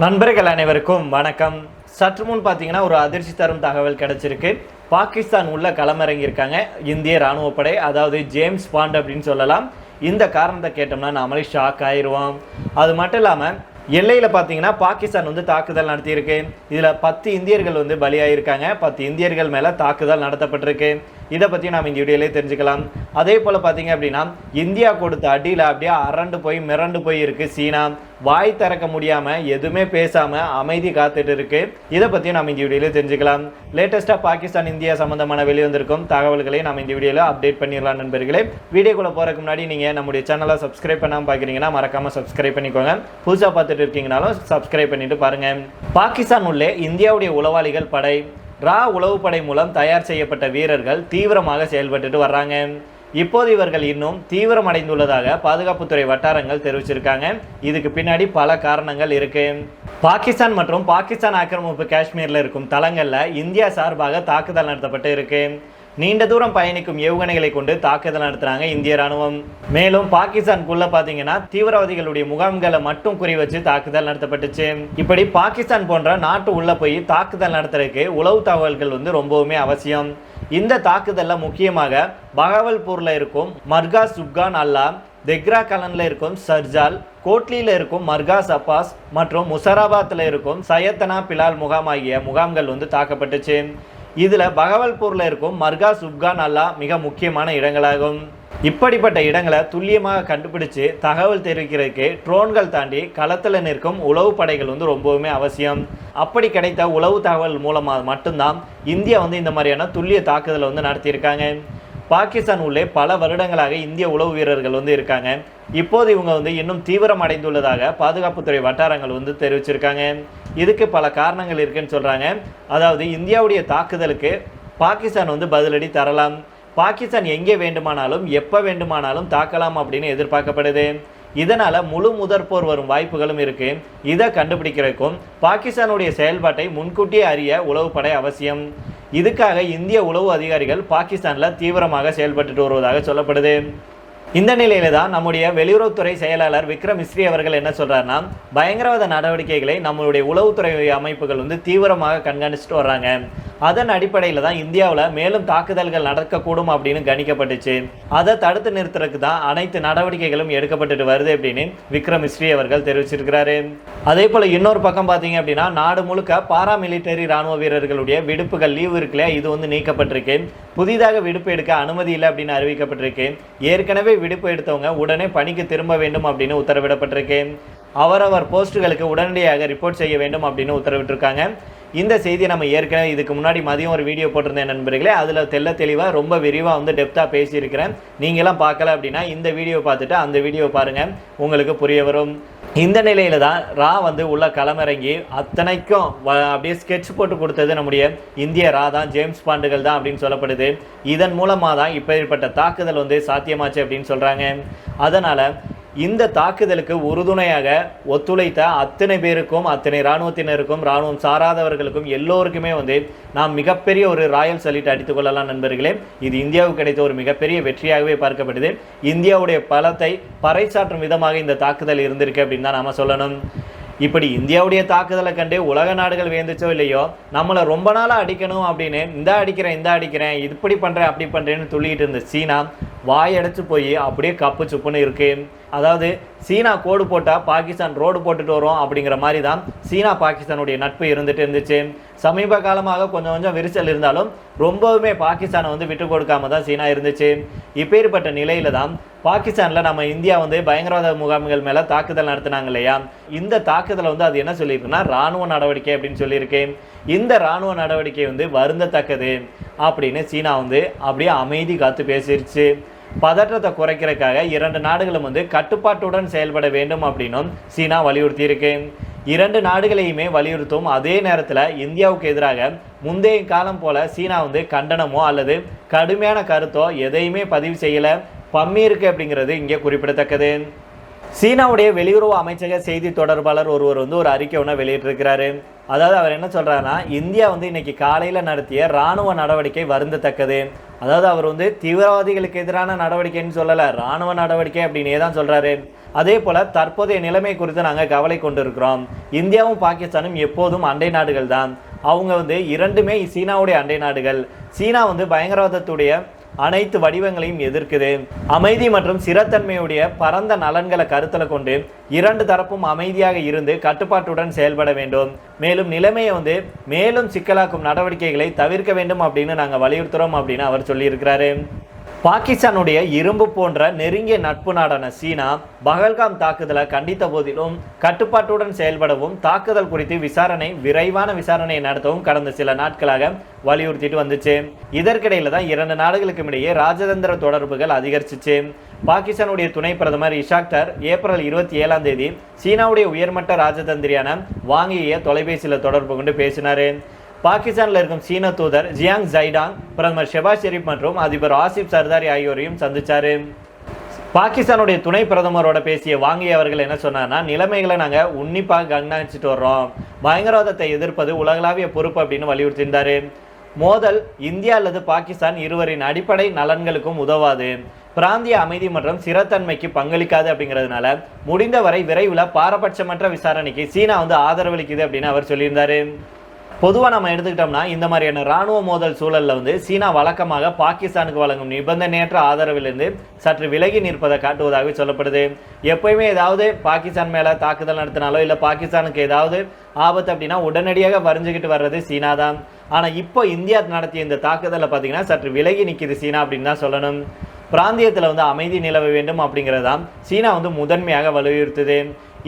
நண்பர்கள் அனைவருக்கும் வணக்கம். சற்று முன் பார்த்தீங்கன்னா ஒரு அதிர்ச்சி தரும் தகவல் கிடச்சிருக்கு. பாகிஸ்தான் உள்ள களமிறங்கியிருக்காங்க. இந்திய ராணுவப்படை அதாவது ஜேம்ஸ் பாண்ட் அப்படின்னு சொல்லலாம். இந்த காரணத்தை கேட்டோம்னா நாமளே ஷாக் ஆயிடுவோம் அது மட்டும் இல்லாமல் எல்லையில் பார்த்தீங்கன்னா பாகிஸ்தான் வந்து தாக்குதல் நடத்தியிருக்கு. இதில் பத்து இந்தியர்கள் வந்து பலியாயிருக்காங்க. பத்து இந்தியர்கள் மேலே தாக்குதல் நடத்தப்பட்டிருக்கு. இதை பற்றி நாம் இந்த வீடியோலே தெரிஞ்சுக்கலாம். அதே போல் பார்த்தீங்க அப்படின்னா இந்தியா கொடுத்த அடியில் அப்படியே அரண்டு போய் மிரண்டு போய் இருக்கு சீனா. வாய் திறக்க முடியாமல் எதுவுமே பேசாமல் அமைதி காத்துட்டு இருக்கு. இதை பற்றியும் நாம் இந்த வீடியோல தெரிஞ்சுக்கலாம். லேட்டஸ்ட்டாக பாகிஸ்தான் இந்தியா சம்மந்தமான வெளிவந்திருக்கும் தகவல்களை நாம் இந்த வீடியோவில் அப்டேட் பண்ணிடலாம் நண்பர்களே. வீடியோக்குள்ளே போகிறதுக்கு முன்னாடி நீங்கள் நம்முடைய சேனலை சப்ஸ்கிரைப் பண்ணாமல் பார்க்குறீங்கன்னா மறக்காமல் சப்ஸ்கிரைப் பண்ணிக்கோங்க. புதுசாக பார்த்துட்டு இருக்கீங்கனாலும் சப்ஸ்கிரைப் பண்ணிட்டு பாருங்கள் பாகிஸ்தான் உள்ளே இந்தியாவுடைய உளவாளிகள் படை. ரா உளவுப்படை மூலம் தயார் செய்யப்பட்ட வீரர்கள் தீவிரமாக செயல்பட்டுட்டு வர்றாங்க. இப்போது இவர்கள் இன்னும் தீவிரமடைந்துள்ளதாக பாதுகாப்புத்துறை வட்டாரங்கள் தெரிவிச்சிருக்காங்க. இதுக்கு பின்னாடி பல காரணங்கள் இருக்கு. பாகிஸ்தான் மற்றும் பாகிஸ்தான் ஆக்கிரமிப்பு காஷ்மீரில் இருக்கும் தளங்களில் இந்தியா சார்பாக தாக்குதல் நடத்தப்பட்டு இருக்கு. நீண்ட தூரம் பயணிக்கும் ஏவுகணைகளை கொண்டு தாக்குதல் நடத்துறாங்க இந்திய ராணுவம். மேலும் பாகிஸ்தானுக்குள்ள பார்த்தீங்கன்னா தீவிரவாதிகளுடைய முகாம்களை மட்டும் குறி வச்சு தாக்குதல் நடத்தப்பட்டுச்சு. இப்படி பாகிஸ்தான் போன்ற நாட்டு உள்ள போய் தாக்குதல் நடத்துறதுக்கு உளவு தகவல்கள் வந்து ரொம்பவுமே அவசியம். இந்த தாக்குதலில் முக்கியமாக பகவல்பூரில் இருக்கும் மர்கா சுப்கான் அல்லா தெக்ரா கலனில் இருக்கும் சர்ஜால் கோட்லியில் இருக்கும் மர்காஸ் அப்பாஸ் மற்றும் முசராபாத்தில் இருக்கும் சையத்தனா பிலால் முகாம் ஆகிய முகாம்கள் வந்து தாக்கப்பட்டுச்சு. இதில் பகவல்பூரில் இருக்கும் மர்கா சுப்கான் அல்லா மிக முக்கியமான இடங்களாகும். இப்படிப்பட்ட இடங்களை துல்லியமாக கண்டுபிடிச்சு தகவல் தெரிவிக்கிறதுக்கு ட்ரோன்கள் தாண்டி களத்தில் நிற்கும் உளவு படைகள் வந்து ரொம்பவுமே அவசியம். அப்படி கிடைத்த உளவு தகவல் மூலமாக மட்டும்தான் இந்தியா வந்து இந்த மாதிரியான துல்லிய தாக்குதலை வந்து நடத்தியிருக்காங்க. பாகிஸ்தான் உள்ளே பல வருடங்களாக இந்திய உளவு வீரர்கள் வந்து இருக்காங்க. இப்போது இவங்க வந்து இன்னும் தீவிரம் அடைந்துள்ளதாக பாதுகாப்புத்துறை வட்டாரங்கள் வந்து தெரிவிச்சிருக்காங்க. இதுக்கு பல காரணங்கள் இருக்குன்னு சொல்கிறாங்க அதாவது இந்தியாவுடைய தாக்குதலுக்கு பாகிஸ்தான் வந்து பதிலடி தரலாம். பாகிஸ்தான் எங்கே வேண்டுமானாலும் எப்போ வேண்டுமானாலும் தாக்கலாம் அப்படின்னு எதிர்பார்க்கப்படுது. இதனால் முழு முதற்போர் வரும் வாய்ப்புகளும் இருக்குது இதை கண்டுபிடிக்கிறதுக்கும் பாகிஸ்தானுடைய செயல்பாட்டை முன்கூட்டியே அறிய உளவுப்படை அவசியம். இதுக்காக இந்திய உளவு அதிகாரிகள் பாகிஸ்தானில் தீவிரமாக செயல்பட்டுட்டு வருவதாக சொல்லப்படுது. இந்த நிலையில தான் நம்முடைய வெளியுறவுத்துறை செயலாளர் விக்ரம் மிஸ்ரி அவர்கள் என்ன சொல்றாருன்னா பயங்கரவாத நடவடிக்கைகளை நம்மளுடைய உளவுத்துறை அமைப்புகள் வந்து தீவிரமாக கண்காணிச்சுட்டு வர்றாங்க. அதன் அடிப்படையில் தான் இந்தியாவில் மேலும் தாக்குதல்கள் நடக்கக்கூடும் அப்படின்னு கணிக்கப்பட்டுச்சு. அதை தடுத்து நிறுத்துறதுக்கு தான் அனைத்து நடவடிக்கைகளும் எடுக்கப்பட்டுட்டு வருது அப்படின்னு விக்ரம் மிஸ்ரி அவர்கள் தெரிவிச்சிருக்கிறாரு. அதே போல் இன்னொரு பக்கம் பார்த்தீங்க அப்படின்னா நாடு முழுக்க பாராமிலிட்டரி ராணுவ வீரர்களுடைய விடுப்புகள் லீவு இருக்குல்ல இது வந்து நீக்கப்பட்டிருக்கு. புதிதாக விடுப்பு எடுக்க அனுமதி இல்லை அப்படின்னு அறிவிக்கப்பட்டிருக்கு. ஏற்கனவே விடுப்பு எடுத்தவங்க உடனே பணிக்கு திரும்ப வேண்டும் அப்படின்னு உத்தரவிடப்பட்டிருக்கு. அவரவர் போஸ்ட்டுகளுக்கு உடனடியாக ரிப்போர்ட் செய்ய வேண்டும் அப்படின்னு உத்தரவிட்டிருக்காங்க. இந்த செய்தியை நம்ம ஏற்கனவே இதுக்கு முன்னாடி மதியம் ஒரு வீடியோ போட்டிருந்தேன் நண்பர்களே. அதில் தெல்ல தெளிவாக ரொம்ப விரிவாக வந்து டெப்த்தாக பேசியிருக்கிறேன். நீங்களாம் பார்க்கல அப்படின்னா இந்த வீடியோ பார்த்துட்டு அந்த வீடியோ பாருங்கள் உங்களுக்கு புரிய வரும். இந்த நிலையில தான் ரா வந்து உள்ள களமிறங்கி அத்தனைக்கும் வ- அப்படியே ஸ்கெட்ச் போட்டு கொடுத்தது நம்முடைய இந்திய ரா தான் ஜேம்ஸ் பாண்டுகள் தான் அப்படின்னு சொல்லப்படுது. இதன் மூலமாக தான் இப்பேற்பட்ட தாக்குதல் வந்து சாத்தியமாச்சு அப்படின்னு சொல்கிறாங்க அதனால் இந்த தாக்குதலுக்கு உறுதுணையாக ஒத்துழைத்த அத்தனை பேருக்கும் அத்தனை இராணுவத்தினருக்கும் இராணுவம் சாராதவர்களுக்கும் எல்லோருக்குமே வந்து நாம் மிகப்பெரிய ஒரு ராயல் சல்யூட் அடித்துக்கொள்ளலாம் நண்பர்களே. இது இந்தியாவுக்கு கிடைத்த ஒரு மிகப்பெரிய வெற்றியாகவே பார்க்கப்படுது. இந்தியாவுடைய பலத்தை பறைசாற்றும் விதமாக இந்த தாக்குதல் இருந்திருக்கு அப்படின்னு தான் நாம் சொல்லணும். இப்படி இந்தியாவுடைய தாக்குதலை கண்டு உலக நாடுகள் வேந்துச்சோ இல்லையோ நம்மளை ரொம்ப நாளாக அடிக்கணும் அப்படின்னு இந்த அடிக்கிறேன் இந்த அடிக்கிறேன் இப்படி பண்ணுறேன் அப்படி பண்ணுறேன்னு சொல்லிட்டு இருந்த சீனா வாயடைச்சு போய் அப்படியே கப்பு சுப்புன்னு இருக்குது அதாவது சீனா கோடு போட்டால் பாகிஸ்தான் ரோடு போட்டுட்டு வரும் அப்படிங்கிற மாதிரி தான் சீனா பாகிஸ்தானுடைய நட்பு இருந்துட்டு இருந்துச்சு. சமீப காலமாக கொஞ்சம் கொஞ்சம் விரிசல் இருந்தாலும் ரொம்பவுமே பாகிஸ்தானை வந்து விட்டு கொடுக்காம தான் சீனா இருந்துச்சு. இப்பேற்பட்ட நிலையில தான் பாகிஸ்தானில் நம்ம இந்தியா வந்து பயங்கரவாத முகாம்கள் மேலே தாக்குதல் நடத்தினாங்க இல்லையா? இந்த தாக்குதலை வந்து அது என்ன சொல்லியிருக்குன்னா ராணுவ நடவடிக்கை அப்படின்னு சொல்லியிருக்கு. இந்த ராணுவ நடவடிக்கை வந்து வருந்தத்தக்கது அப்படின்னு சீனா வந்து அப்படியே அமைதி காத்து பேசிருச்சு. பதற்றத்தை குறைக்கிறதுக்காக இரண்டு நாடுகளும் வந்து கட்டுப்பாட்டுடன் செயல்பட வேண்டும் அப்படின்னும் சீனா வலியுறுத்தி இருக்கு இரண்டு நாடுகளையுமே வலியுறுத்தும் அதே நேரத்தில் இந்தியாவுக்கு எதிராக முந்தைய காலம் போல சீனா வந்து கண்டனமோ அல்லது கடுமையான கருத்தோ எதையுமே பதிவு செய்யலை. பம்மி இருக்கு அப்படிங்கிறது இங்கே குறிப்பிடத்தக்கது. சீனாவுடைய வெளியுறவு அமைச்சக செய்தி தொடர்பாளர் ஒருவர் வந்து ஒரு அறிக்கை ஒன்று வெளியிட்டிருக்கிறாரு. அதாவது அவர் என்ன சொல்கிறாருன்னா இந்தியா வந்து இன்னைக்கு காலையில் நடத்திய ராணுவ நடவடிக்கை வருந்தத்தக்கது. அதாவது அவர் வந்து தீவிரவாதிகளுக்கு எதிரான நடவடிக்கைன்னு சொல்லலை ராணுவ நடவடிக்கை அப்படின்னே தான் சொல்கிறாரு அதே போல் தற்போதைய நிலைமை குறித்து நாங்கள் கவலை கொண்டிருக்கிறோம். இந்தியாவும் பாகிஸ்தானும் எப்போதும் அண்டை நாடுகள் தான். அவங்க வந்து இரண்டுமே சீனாவுடைய அண்டை நாடுகள். சீனா வந்து பயங்கரவாதத்துடைய அனைத்து வடிவங்களையும் எதிர்க்குது. அமைதி மற்றும் சிறத்தன்மையுடைய பரந்த நலன்களை கருத்தில் கொண்டு இரண்டு தரப்பும் அமைதியாக இருந்து கட்டுப்பாட்டுடன் செயல்பட வேண்டும். மேலும் நிலைமையை வந்து மேலும் சிக்கலாக்கும் நடவடிக்கைகளை தவிர்க்க வேண்டும் அப்படின்னு நாங்கள் வலியுறுத்துகிறோம் அப்படின்னு அவர் சொல்லியிருக்கிறாரு. பாகிஸ்தானுடைய இரும்பு போன்ற நெருங்கிய நட்பு நாடான சீனா பகல்காம் தாக்குதலை கண்டித்த போதிலும் கட்டுப்பாட்டுடன் செயல்படவும் தாக்குதல் குறித்து விசாரணை விரைவான விசாரணையை நடத்தவும் கடந்த சில நாட்களாக வலியுறுத்திட்டு வந்துச்சு. இதற்கிடையில தான் இரண்டு நாடுகளுக்கும் இடையே ராஜதந்திர தொடர்புகள் அதிகரிச்சிச்சு. பாகிஸ்தானுடைய துணை பிரதமர் இஷாக்டர் ஏப்ரல் இருபத்தி ஏழாம் தேதி சீனாவுடைய உயர்மட்ட ராஜதந்திரியான வாங்கிய தொலைபேசியில் தொடர்பு கொண்டு பேசினார். பாகிஸ்தானில் இருக்கும் சீன தூதர் ஜியாங் ஜைடாங் பிரதமர் ஷெபாஸ் ஷெரீப் மற்றும் அதிபர் ஆசிப் சர்தாரி ஆகியோரையும் சந்தித்தார் பாகிஸ்தானுடைய துணை பிரதமரோட பேசிய வாங்கி அவர்கள் என்ன சொன்னார்னா நிலைமைகளை நாங்கள் உன்னிப்பாக கண்காணிச்சுட்டு வர்றோம். பயங்கரவாதத்தை எதிர்ப்பது உலகளாவிய பொறுப்பு அப்படின்னு வலியுறுத்தியிருந்தாரு. மோதல் இந்தியா அல்லது பாகிஸ்தான் இருவரின் அடிப்படை நலன்களுக்கும் உதவாது. பிராந்திய அமைதி மற்றும் சிறத்தன்மைக்கு பங்களிக்காது அப்படிங்கிறதுனால முடிந்தவரை விரைவில் பாரபட்சமற்ற விசாரணைக்கு சீனா வந்து ஆதரவளிக்குது அப்படின்னு அவர் சொல்லியிருந்தாரு. பொதுவாக நம்ம எடுத்துக்கிட்டோம்னா இந்த மாதிரியான ராணுவ மோதல் சூழலில் வந்து சீனா வழக்கமாக பாகிஸ்தானுக்கு வழங்கும் நிபந்தனையற்ற ஆதரவிலிருந்து சற்று விலகி நிற்பதை காட்டுவதாக சொல்லப்படுது. எப்பயுமே ஏதாவது பாகிஸ்தான் மேலே தாக்குதல் நடத்தினாலோ இல்லை பாகிஸ்தானுக்கு ஏதாவது ஆபத்து அப்படின்னா உடனடியாக வரைஞ்சிக்கிட்டு வர்றது சீனா தான். ஆனால் இப்போ இந்தியா நடத்திய இந்த தாக்குதலை பார்த்தீங்கன்னா சற்று விலகி நிற்கிது சீனா அப்படின்னு தான் சொல்லணும். பிராந்தியத்தில் வந்து அமைதி நிலவ வேண்டும் அப்படிங்கிறது தான் சீனா வந்து முதன்மையாக வலியுறுத்துது.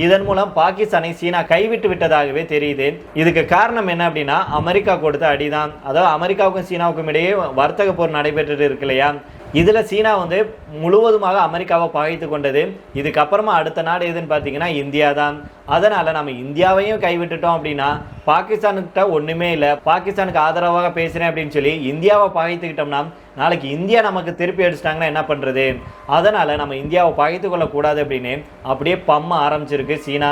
இதன் மூலம் பாகிஸ்தானை சீனா கைவிட்டு விட்டதாகவே தெரியுது. இதுக்கு காரணம் என்ன அப்படின்னா அமெரிக்கா கொடுத்த அடிதான். அதாவது அமெரிக்காவுக்கும் சீனாவுக்கும் இடையே வர்த்தக போர் நடைபெற்று இருக்கு இல்லையா? இதில் சீனா வந்து முழுவதுமாக அமெரிக்காவை பகைத்து கொண்டது. இதுக்கப்புறமா அடுத்த நாடு எதுன்னு பார்த்தீங்கன்னா இந்தியா தான் அதனால் நம்ம இந்தியாவையும் கைவிட்டுட்டோம் அப்படின்னா பாகிஸ்தானுக்கிட்ட ஒன்றுமே இல்லை. பாகிஸ்தானுக்கு ஆதரவாக பேசுகிறேன் அப்படின்னு சொல்லி இந்தியாவை பகைத்துக்கிட்டோம்னா நாளைக்கு இந்தியா நமக்கு திருப்பி அடிச்சிட்டாங்கன்னா என்ன பண்ணுறது அதனால் நம்ம இந்தியாவை பகைத்து கொள்ளக்கூடாது அப்படின்னு அப்படியே பம்ம ஆரம்பிச்சிருக்கு சீனா.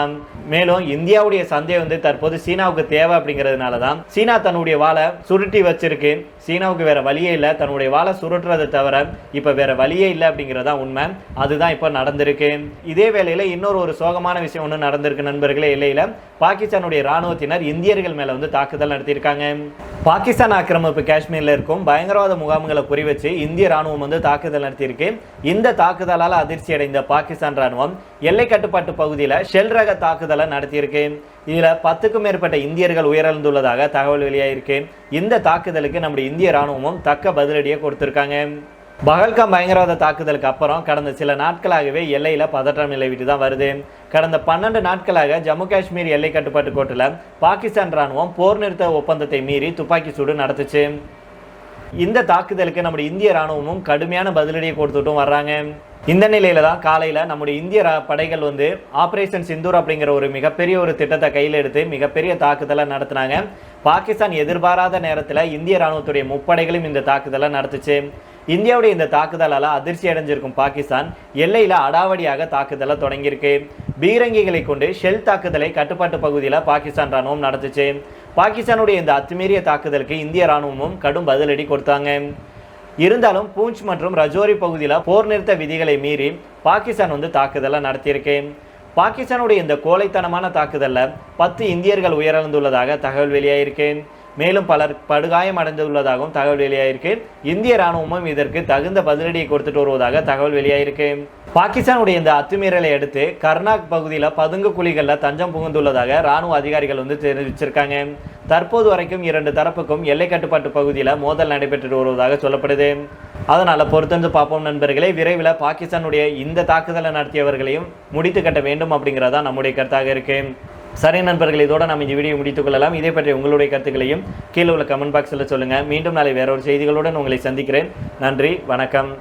மேலும் இந்தியாவுடைய சந்தை வந்து தற்போது சீனாவுக்கு தேவை அப்படிங்கிறதுனால தான் சீனா தன்னுடைய வாழை சுருட்டி வச்சிருக்கு. சீனாவுக்கு வேற வழியே இல்லை. தன்னுடைய வாழை சுருட்டுறதை தவிர இப்போ வேற வழியே இல்லை அப்படிங்கிறதா உண்மை. அதுதான் இப்போ நடந்திருக்கு. இதே வேளையில் இன்னொரு ஒரு சோகமான விஷயம் ஒன்று நடந்திருக்கு நண்பர்களே. இல்லையில் பாகிஸ்தானுடைய ராணுவத்தினர் இந்தியர்கள் மேலே வந்து தாக்குதல் நடத்தியிருக்காங்க. பாகிஸ்தான் ஆக்கிரமிப்பு காஷ்மீரில் இருக்கும். பயங்கரவாத முகாம்களை குறிவச்சு இந்திய ராணுவம் வந்து தாக்குதல் நடத்தியிருக்கு. இந்த தாக்குதலால் அதிர்ச்சி அடைந்த பாகிஸ்தான் ராணுவம் எல்லை கட்டுப்பாட்டு பகுதியில் ஷெல் ரக தாக்குதலை நடத்தியிருக்கு. இதில் பத்துக்கும் மேற்பட்ட இந்தியர்கள் உயிரிழந்துள்ளதாக தகவல் வெளியாகிருக்கு இந்த தாக்குதலுக்கு நம்முடைய இந்திய ராணுவமும் தக்க பதிலடியை கொடுத்துருக்காங்க. பகல்காம் பயங்கரவாத தாக்குதலுக்கு அப்புறம் கடந்த சில நாட்களாகவே எல்லையில் பதற்றம் நிலவிட்டு தான் வருது. கடந்த பன்னெண்டு நாட்களாக ஜம்மு காஷ்மீர் எல்லை கட்டுப்பாட்டு கோட்டில் பாகிஸ்தான் ராணுவம் போர் நிறுத்த ஒப்பந்தத்தை மீறி துப்பாக்கி சூடு நடத்துச்சு. இந்த தாக்குதலுக்கு நம்முடைய இந்திய ராணுவமும் கடுமையான பதிலடியை கொடுத்துட்டும் வர்றாங்க. இந்த நிலையில தான் காலையில் நம்முடைய இந்திய ரா- படைகள் வந்து ஆப்ரேஷன் சிந்தூர் அப்படிங்கிற ஒரு மிகப்பெரிய ஒரு திட்டத்தை கையில் எடுத்து மிகப்பெரிய தாக்குதலை நடத்தினாங்க. பாகிஸ்தான் எதிர்பாராத நேரத்தில் இந்திய ராணுவத்துடைய முப்படைகளும் இந்த தாக்குதலை நடத்துச்சு. இந்தியாவுடைய இந்த தாக்குதலால் அதிர்ச்சி அடைஞ்சிருக்கும் பாகிஸ்தான் எல்லையில் அடாவடியாக தாக்குதலை தொடங்கியிருக்கு. பீரங்கிகளை கொண்டு ஷெல் தாக்குதலை கட்டுப்பாட்டு பகுதியில் பாகிஸ்தான் ராணுவம் நடத்துச்சு. பாகிஸ்தானுடைய இந்த அத்துமீறிய தாக்குதலுக்கு இந்திய ராணுவமும் கடும் பதிலடி கொடுத்தாங்க. இருந்தாலும் பூஞ்ச் மற்றும் ரஜோரி பகுதியில் போர் நிறுத்த விதிகளை மீறி பாகிஸ்தான் வந்து தாக்குதலை நடத்தியிருக்கு. பாகிஸ்தானுடைய இந்த கோழைத்தனமான தாக்குதலில் பத்து இந்தியர்கள் உயிரிழந்துள்ளதாக தகவல் வெளியாயிருக்கேன். மேலும் பலர் படுகாயம் அடைந்துள்ளதாகவும் தகவல் வெளியாயிருக்கேன். இந்திய ராணுவமும் இதற்கு தகுந்த பதிலடியை கொடுத்துட்டு வருவதாக தகவல் வெளியாயிருக்கு பாகிஸ்தானுடைய இந்த அத்துமீறலை அடுத்து கர்நாக் பகுதியில் பதுங்கு குழிகளில் தஞ்சம் புகுந்துள்ளதாக ராணுவ அதிகாரிகள் வந்து தெரிவிச்சிருக்காங்க. தற்போது வரைக்கும் இரண்டு தரப்புக்கும் எல்லை கட்டுப்பாட்டு பகுதியில் மோதல் நடைபெற்று வருவதாக சொல்லப்படுது. அதனால் பொறுத்திருந்து பார்ப்போம் நண்பர்களே. விரைவில் பாகிஸ்தானுடைய இந்த தாக்குதலை நடத்தியவர்களையும் முடித்து கட்ட வேண்டும் அப்படிங்கிறதா நம்முடைய கருத்தாக இருக்குது சரி நண்பர்கள் இதோட நம்ம இந்த வீடியோ முடித்துக் கொள்ளலாம். இதே பற்றி உங்களுடைய கருத்துக்களையும் கீழே உள்ள கமெண்ட் பாக்ஸில் சொல்லுங்கள் மீண்டும் நாளை வேறொரு செய்திகளுடன் உங்களை சந்திக்கிறேன். நன்றி வணக்கம்.